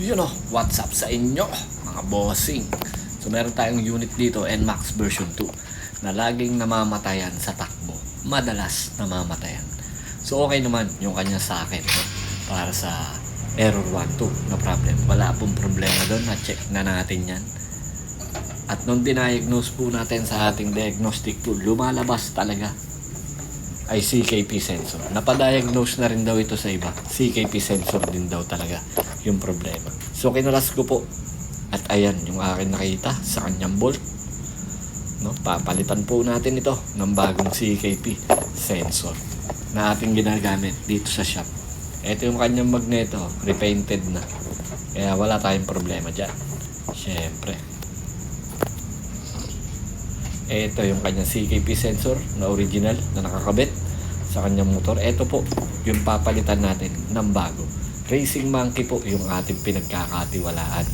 Yun o, what's up sa inyo, mga bossing? So meron tayong unit dito, NMAX version 2, na laging namamatayan sa takbo. Madalas namamatayan. So okay naman yung kanya socket no? para sa error 1, 2 na problem. Wala pong problema doon, na-check na natin yan. At nung diniagnose po natin sa ating diagnostic tool, lumalabas talaga ay CKP sensor. Napadiagnose na rin daw ito sa iba. CKP sensor din daw talaga yung problema. So kinalas ko po at ayan yung akin nakita sa kanyang bolt. No, papalitan po natin ito ng bagong CKP sensor na ating ginagamit dito sa shop. Ito yung kanyang magneto, repainted na. Kaya wala tayong problema dyan. Siyempre. Ito yung kanyang CKP sensor na original na nakakabit sa kanyang motor. Ito po yung papalitan natin ng bago. Racing Monkey po yung ating pinagkakatiwalaan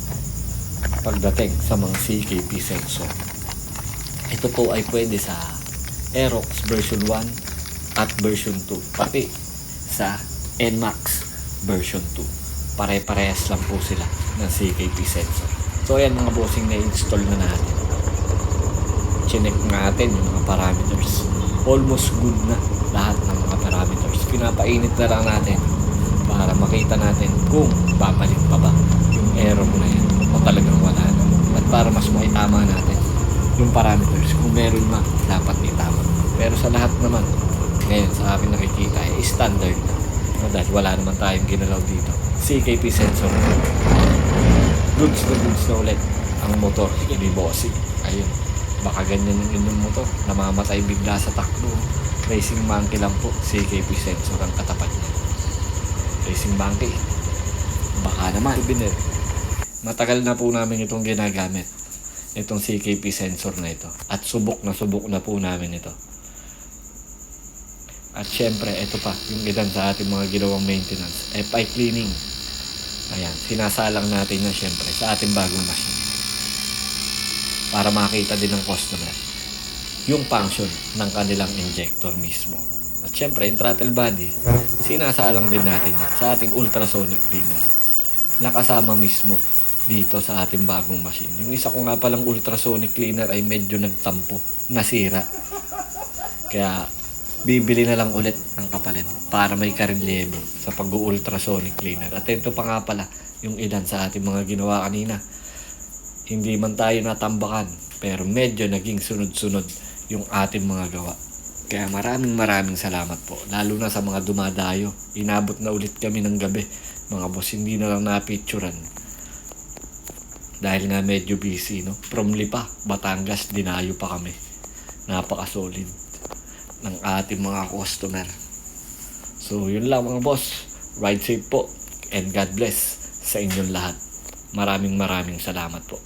pagdating sa mga CKP sensor. Ito po ay pwede sa Aerox version 1 at version 2 pati sa NMAX version 2. Pare-parehas lang po sila ng CKP sensor. So ayan mga bossing na install na natin chinek natin yung mga parameters. Almost good na lahat ng mga parameters. Pinapainit na lang natin para makita natin kung babalik pa ba yung error na yan o talagang wala na. At para mas maitama natin yung parameters. Kung meron na, dapat itama. Pero sa lahat naman, ngayon sa akin nakikita ay standard na. No, dahil wala naman tayong ginalaw dito. CKP sensor. Goods na goods na ulit ang motor ni Bossy. Ayun baka ganyan yung inyong motor namamatay bigla sa takbo. Racing monkey lang po. CKP sensor ang katapat niya. Racing monkey. Baka naman. Souvenir. Matagal na po namin itong ginagamit. Itong CKP sensor na ito. At subok na subok na po namin ito. At syempre ito pa. Yung ilan sa ating mga ginawang maintenance. FI cleaning. Ayan. Sinasalang natin na syempre sa ating bagong machine para makita din ng customer yung function ng kanilang injector mismo. At syempre, yung throttle body, sinasalang din natin yan sa ating ultrasonic cleaner. Nakasama mismo dito sa ating bagong machine. Yung isa ko nga palang ultrasonic cleaner ay medyo nagtampo, nasira. Kaya bibili na lang ulit ng kapalit para may karelyebo sa pag-ultrasonic cleaner. At ito pa nga pala yung ilan sa ating mga ginawa kanina hindi man tayo natambakan pero medyo naging sunod-sunod yung ating mga gawa. Kaya maraming maraming salamat po. Lalo na sa mga dumadayo. Inabot na ulit kami ng gabi. Mga boss, hindi na lang napicturan. Dahil nga medyo busy, no? From Lipa, Batangas, dinayo pa kami. Napaka-solid ng ating mga customer. So, yun lang mga boss. Ride safe po. And God bless sa inyong lahat. Maraming maraming salamat po.